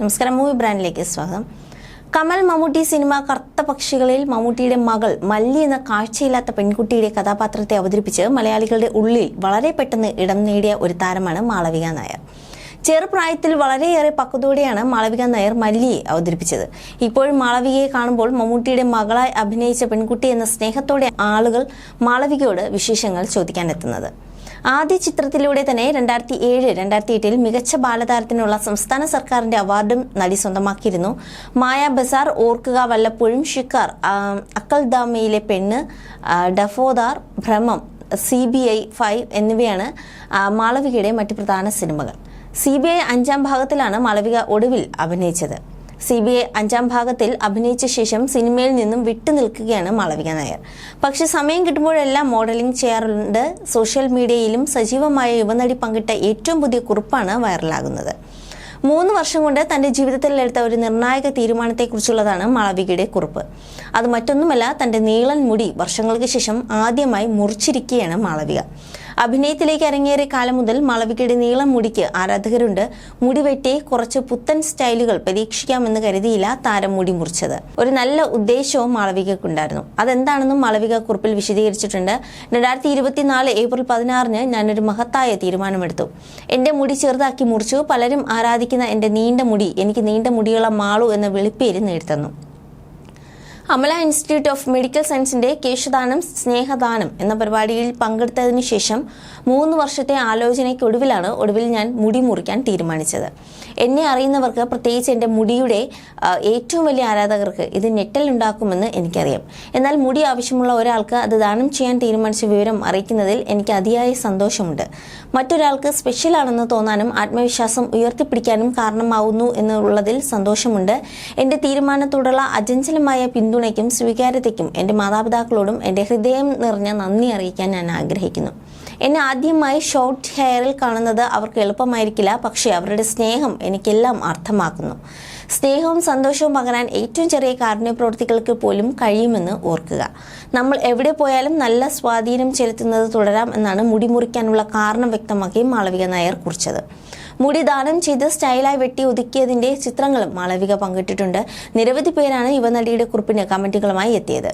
നമസ്കാരം. മൂവി ബ്രാൻഡിലേക്ക് സ്വാഗതം. കമൽ മമ്മൂട്ടി സിനിമ കറുത്ത പക്ഷികളിൽ മമ്മൂട്ടിയുടെ മകൾ മല്ലി എന്ന കാഴ്ചയില്ലാത്ത പെൺകുട്ടിയുടെ കഥാപാത്രത്തെ അവതരിപ്പിച്ച് മലയാളികളുടെ ഉള്ളിൽ വളരെ പെട്ടെന്ന് ഇടം നേടിയ ഒരു താരമാണ് മാളവിക നായർ. ചെറുപ്രായത്തിൽ വളരെയേറെ പക്വതയോടെയാണ് മാളവിക നായർ മല്ലിയെ അവതരിപ്പിച്ചത്. ഇപ്പോൾ മാളവികയെ കാണുമ്പോൾ മമ്മൂട്ടിയുടെ മകളായി അഭിനയിച്ച പെൺകുട്ടി എന്ന സ്നേഹത്തോടെ ആളുകൾ മാളവികയോട് വിശേഷങ്ങൾ ചോദിക്കാനെത്തുന്നത്. ആദ്യ ചിത്രത്തിലൂടെ തന്നെ രണ്ടായിരത്തി ഏഴ് രണ്ടായിരത്തി എട്ടിൽ മികച്ച ബാലതാരത്തിനുള്ള സംസ്ഥാന സർക്കാരിന്റെ അവാർഡും നടി സ്വന്തമാക്കിയിരുന്നു. മായ ബസാർ ഓർക്കുക വല്ലപ്പോഴും ഷിക്കാർ അക്കൽദാമയിലെ പെണ്ണ് ഡഫോദാർ ഭ്രമം സി ബി ഐ ഫൈവ് എന്നിവയാണ് മാളവികയുടെ മറ്റ് പ്രധാന സിനിമകൾ. സി ബി ഐ അഞ്ചാം ഭാഗത്തിലാണ് മാളവിക ഒടുവിൽ അഭിനയിച്ചത്. സി ബി ഐ അഞ്ചാം ഭാഗത്തിൽ അഭിനയിച്ച ശേഷം സിനിമയിൽ നിന്നും വിട്ടുനിൽക്കുകയാണ് മാളവിക നായർ. പക്ഷെ സമയം കിട്ടുമ്പോഴെല്ലാം മോഡലിംഗ് ചെയ്യാറുണ്ട്. സോഷ്യൽ മീഡിയയിലും സജീവമായ യുവനടി പങ്കിട്ട ഏറ്റവും പുതിയ കുറിപ്പാണ് വൈറലാകുന്നത്. മൂന്ന് വർഷം കൊണ്ട് തന്റെ ജീവിതത്തിൽ എടുത്ത ഒരു നിർണായക തീരുമാനത്തെക്കുറിച്ചുള്ളതാണ് മാളവികയുടെ കുറിപ്പ്. അത് മറ്റൊന്നുമല്ല തന്റെ നീളൻ മുടി വർഷങ്ങൾക്ക് ശേഷം ആദ്യമായി മുറിച്ചിരിക്കുകയാണ് മാളവിക. അഭിനയത്തിലേക്ക് ഇറങ്ങിയേറിയ കാലം മുതൽ മാളവികയുടെ നീളം മുടിക്ക് ആരാധകരുണ്ട്. മുടി വെട്ടി കുറച്ച് പുത്തൻ സ്റ്റൈലുകൾ പരീക്ഷിക്കാമെന്ന് കരുതിയില്ല താരം മുടി മുറിച്ചത്. ഒരു നല്ല ഉദ്ദേശവും മാളവികക്കുണ്ടായിരുന്നു. അതെന്താണെന്നും മാളവിക കുറിപ്പിൽ വിശദീകരിച്ചിട്ടുണ്ട്. രണ്ടായിരത്തി ഇരുപത്തിനാല് ഏപ്രിൽ പതിനാറിന് ഞാനൊരു മഹത്തായ തീരുമാനമെടുത്തു. എന്റെ മുടി ചെറുതാക്കി മുറിച്ചു. പലരും ആരാധിക്കുന്ന എന്റെ നീണ്ട മുടി എനിക്ക് നീണ്ട മുടിയുള്ള മാളു എന്ന വിളിപ്പേര് നേടിത്തന്നു. അമല ഇൻസ്റ്റിറ്റ്യൂട്ട് ഓഫ് മെഡിക്കൽ സയൻസിന്റെ കേശദാനം സ്നേഹദാനം എന്ന പരിപാടിയിൽ പങ്കെടുത്തതിനു ശേഷം മൂന്ന് വർഷത്തെ ആലോചനയ്ക്കൊടുവിലാണ് ഒടുവിൽ ഞാൻ മുടി മുറിക്കാൻ തീരുമാനിച്ചത്. എന്നെ അറിയുന്നവർക്ക് പ്രത്യേകിച്ച് എന്റെ മുടിയുടെ ഏറ്റവും വലിയ ആരാധകർക്ക് ഇത് ഞെട്ടലുണ്ടാക്കുമെന്ന് എനിക്കറിയാം. എന്നാൽ മുടി ആവശ്യമുള്ള ഒരാൾക്ക് അത് ദാനം ചെയ്യാൻ തീരുമാനിച്ച വിവരം അറിയിക്കുന്നതിൽ എനിക്ക് അതിയായ സന്തോഷമുണ്ട്. മറ്റൊരാൾക്ക് സ്പെഷ്യൽ ആണെന്ന് തോന്നാനും ആത്മവിശ്വാസം ഉയർത്തിപ്പിടിക്കാനും കാരണമാവുന്നു എന്നുള്ളതിൽ സന്തോഷമുണ്ട്. എന്റെ തീരുമാനത്തോടുള്ള അചഞ്ചലമായ പിന്തുണയ്ക്കും സ്വീകാര്യതയ്ക്കും എന്റെ മാതാപിതാക്കളോടും എന്റെ ഹൃദയം നിറഞ്ഞ നന്ദി അറിയിക്കാൻ ഞാൻ ആഗ്രഹിക്കുന്നു. എന്നെ ആദ്യമായി ഷോർട്ട് ഹെയറിൽ കാണുന്നത് അവർക്ക് എളുപ്പമായിരിക്കില്ല പക്ഷേ അവരുടെ സ്നേഹം എനിക്കെല്ലാം അർത്ഥമാക്കുന്നു. സ്നേഹവും സന്തോഷവും പകരാൻ ഏറ്റവും ചെറിയ കാരുണ്യ പ്രവൃത്തികൾക്ക് പോലും കഴിയുമെന്ന് ഓർക്കുക. നമ്മൾ എവിടെ പോയാലും നല്ല സ്വാധീനം ചെലുത്തുന്നത് തുടരാം എന്നാണ് മുടിമുറിക്കാനുള്ള കാരണം വ്യക്തമാക്കി മാളവിക നായർ കുറിച്ചത്. മുടി ദാനം ചെയ്ത് സ്റ്റൈലായി വെട്ടി ഒതുക്കിയതിന്റെ ചിത്രങ്ങളും മാളവിക പങ്കിട്ടിട്ടുണ്ട്. നിരവധി പേരാണ് യുവനടിയുടെ കുറിപ്പിന് കമന്റുകളുമായി എത്തിയത്.